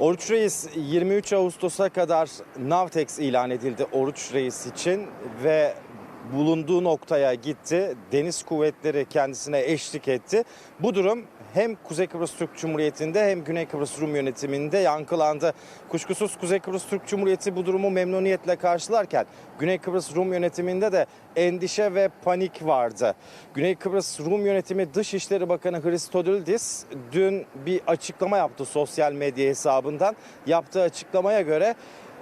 Oruç Reis 23 Ağustos'a kadar Navtex ilan edildi Oruç Reis için ve bulunduğu noktaya gitti. Deniz kuvvetleri kendisine eşlik etti. Bu durum hem Kuzey Kıbrıs Türk Cumhuriyeti'nde hem Güney Kıbrıs Rum yönetiminde yankılandı. Kuşkusuz Kuzey Kıbrıs Türk Cumhuriyeti bu durumu memnuniyetle karşılarken Güney Kıbrıs Rum yönetiminde de endişe ve panik vardı. Güney Kıbrıs Rum yönetimi Dışişleri Bakanı Christodoulidis dün bir açıklama yaptı sosyal medya hesabından. Yaptığı açıklamaya göre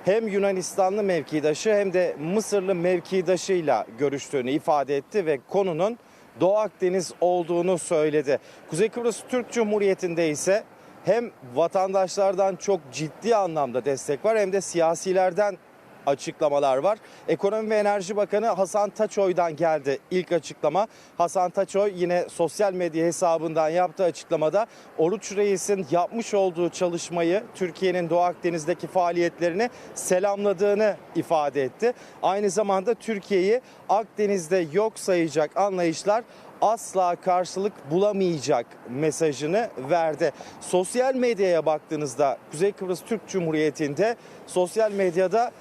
hem Yunanistanlı mevkidaşı hem de Mısırlı mevkidaşıyla görüştüğünü ifade etti ve konunun Doğu Akdeniz olduğunu söyledi. Kuzey Kıbrıs Türk Cumhuriyeti'nde ise hem vatandaşlardan çok ciddi anlamda destek var hem de siyasilerden açıklamalar var. Ekonomi ve Enerji Bakanı Hasan Taçoy'dan geldi ilk açıklama. Hasan Taçoy yine sosyal medya hesabından yaptığı açıklamada Oruç Reis'in yapmış olduğu çalışmayı Türkiye'nin Doğu Akdeniz'deki faaliyetlerini selamladığını ifade etti. Aynı zamanda Türkiye'yi Akdeniz'de yok sayacak anlayışlar asla karşılık bulamayacak mesajını verdi. Sosyal medyaya baktığınızda Kuzey Kıbrıs Türk Cumhuriyeti'nde sosyal medyada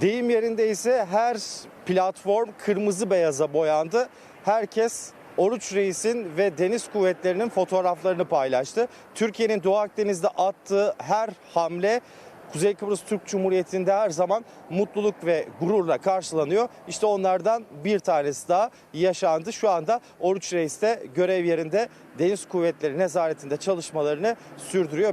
Deyim yerinde ise her platform kırmızı beyaza boyandı. Herkes Oruç Reis'in ve deniz kuvvetlerinin fotoğraflarını paylaştı. Türkiye'nin Doğu Akdeniz'de attığı her hamle Kuzey Kıbrıs Türk Cumhuriyeti'nde her zaman mutluluk ve gururla karşılanıyor. İşte onlardan bir tanesi daha yaşandı. Şu anda Oruç Reis de görev yerinde Deniz Kuvvetleri nezaretinde çalışmalarını sürdürüyor.